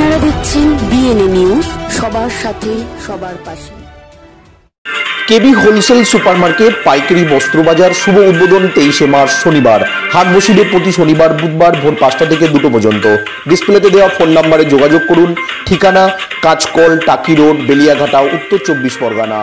দেখছেন BNA news সবার সাথে, সবার পাশে। কেবি হোলসেল সুপারমার্কেট, পাইকারি বস্ত্র বাজার শুভ উদ্বোধন তেইশে মার্চ শনিবার। হাট বসিবে প্রতি শনিবার বুধবার ভোর পাঁচটা থেকে দুটো পর্যন্ত। ডিসপ্লেতে দেওয়া ফোন নম্বরে যোগাযোগ করুন। ঠিকানা কাজকল টাকি রোড, বেলিয়াঘাটা, উত্তর চব্বিশ পরগনা।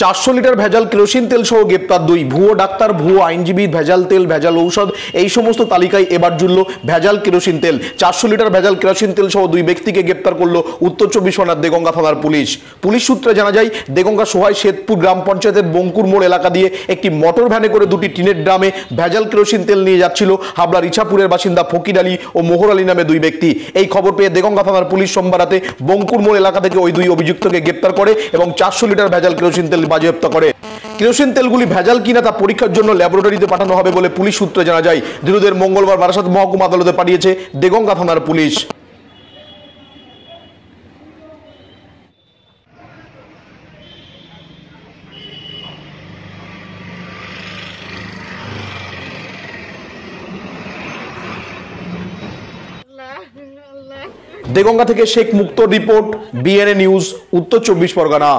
চারশো লিটার ভেজাল কেরোসিন তেল সহ গ্রেপ্তার দুই ভুয়ো ডাক্তার, ভুয়ো আইনজীবী, ভেজাল তেল, ভেজাল ঔষধ, এই সমস্ত তালিকায় এবার জুড়ল ভেজাল কেরোসিন তেল। চারশো লিটার ভেজাল কেরোসিন তেল সহ দুই ব্যক্তিকে গ্রেপ্তার করল উত্তর চব্বিশ পরগনার দেগঙ্গা থানার পুলিশ। পুলিশ সূত্রে জানা যায়, দেগঙ্গা সোহাই শেতপুর গ্রাম পঞ্চায়েতের বঙ্কুর মোড় এলাকা দিয়ে একটি মোটর ভ্যানে করে দুটি টিনের ড্রামে ভেজাল কেরোসিন তেল নিয়ে যাচ্ছিল হাবড়ার ইছাপুরের বাসিন্দা ফকির আলী ও মোহর আলী নামে দুই ব্যক্তি। এই খবর পেয়ে দেগঙ্গা থানার পুলিশ সোমবার রাতে বঙ্কুর মোড় এলাকা থেকে ওই দুই অভিযুক্তকে গ্রেপ্তার করে এবং চারশো লিটার ভেজাল কেরোসিন তেল বাজেয়াপ্ত করে। কেরোসিন তেলগুলি ভেজাল কিনা তা পরীক্ষার জন্য ল্যাবরেটরিতে পাঠানো হবে বলে পুলিশ সূত্রে জানা যায়। ধীরুদের মঙ্গলবার বারাসাত মহকুমা আদালতে পাঠিয়েছে দেগঙ্গা থানার পুলিশ। দেগঙ্গা থেকে শেখ মুক্ত রিপোর্ট বিএনএ নিউজ উত্তর চব্বিশ পরগনা।